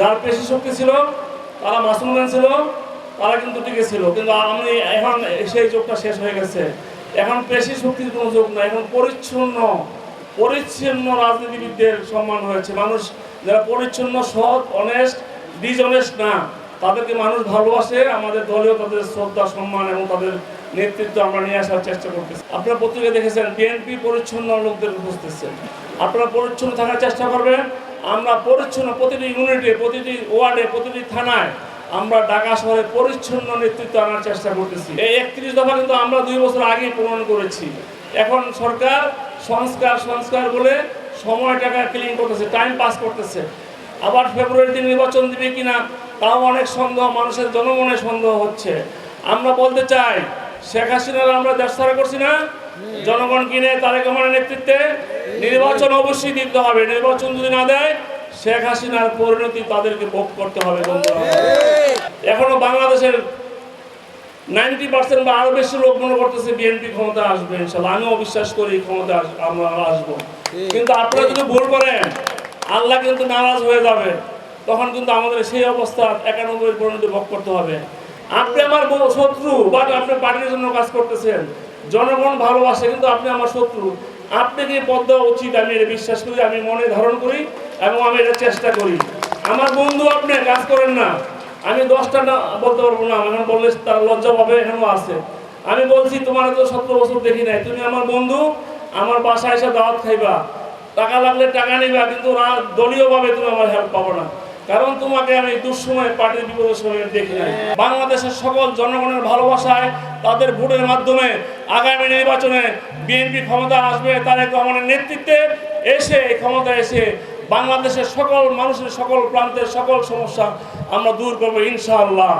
যার পেশি শক্তি ছিল, তারা মাসুমান ছিল, তারা কিন্তু টিকে ছিল। কিন্তু আমি এখন সেই যোগটা শেষ হয়ে গেছে। এখন পেশি শক্তির কোনো যোগ না এখন পরিচ্ছন্ন পরিচ্ছন্ন রাজনীতিবিদদের সম্মান হয়েছে। মানুষ যারা পরিচ্ছন্ন, সৎ অনেস্ট ডিসঅনেস্ট না, তাদেরকে মানুষ ভালোবাসে, আমাদের দলীয় তাদের শ্রদ্ধা, সম্মান এবং তাদের নেতৃত্ব আমরা নিয়ে আসার চেষ্টা করতেছি। আপনারা পত্রিকা দেখেছেন, বিএনপি পরিচ্ছন্ন লোকদের খুঁজতেছেন আপনারা পরিচ্ছন্ন থাকার চেষ্টা করবেন আমরা পরিচ্ছন্ন প্রতিটি ইউনিটে, প্রতিটি ওয়ার্ডে, প্রতিটি থানায় আমরা ঢাকা শহরে পরিচ্ছন্ন নেতৃত্ব আনার চেষ্টা করতেছি। এই একত্রিশ দফা কিন্তু আমরা দুই বছর আগে প্রমাণ করেছি। এখন সরকার সংস্কার সংস্কার বলে সময় টাকা ক্লিন করতেছে টাইম পাস করতেছে। আবার ফেব্রুয়ারিতে নির্বাচন দিবে কিনা, তাও অনেক সন্দেহ, মানুষের জনমনে সন্দেহ হচ্ছে। আমরা বলতে চাই, শেখ হাসিনার আমরা দেশ করছি না জনগণ কিনে তারেক রহমানের নেতৃত্বে? নির্বাচন অবশ্যই দিতে হবে। নির্বাচন যদি না দেয়, শেখ হাসিনার পরিণতি তাদেরকে ভোগ করতে হবে বন্ধুরা। এখনও বাংলাদেশের নাইনটি পার্সেন্ট বা আরও বেশি লোক মনে করতেছে বিএনপি ক্ষমতা আসবে, ইনশাল্লাহ। আমিও বিশ্বাস করি ক্ষমতা আমরা আসব। কিন্তু আপনারা যদি ভুল করেন, আল্লাহ কিন্তু নারাজ হয়ে যাবে। তখন কিন্তু আমাদের সেই অবস্থা একানব্বই পরিণতি ভোগ করতে হবে। আপনি আমার শত্রু বাট আপনি পার্টির জন্য কাজ করতেছেন। জনগণ ভালোবাসে, কিন্তু আপনি আমার শত্রু। আপনাকে পদ দেওয়া উচিত? আমি এটা বিশ্বাস করি, আমি মনে ধারণ করি এবং আমি এটা চেষ্টা করি। আমার বন্ধু আপনি, কাজ করেন না। আমি দশটা না, বলতে পারব না এখন বললে তার লজ্জা পাবে, এখনও আছে। আমি বলছি, তোমার তো সতেরো বছর দেখি নাই। তুমি আমার বন্ধু, আমার বাসায় এসে দাওয়াত খাইবা। টাকা লাগলে টাকা নিবা, কিন্তু দলীয়ভাবে তুমি আমার হেল্প পাবো না। কারণ তোমাকে আমি দুঃসময় পার্টির বিপদের সময় দেখি নাই। বাংলাদেশের সকল জনগণের ভালোবাসায় তাদের ভোটের মাধ্যমে আগামী নির্বাচনে বিএনপি ক্ষমতা আসবে তারেক রহমানের নেতৃত্বে এসে এই ক্ষমতা এসে বাংলাদেশের সকল মানুষের সকল প্রান্তের সকল সমস্যা আমরা দূর করব ইনশাআল্লাহ।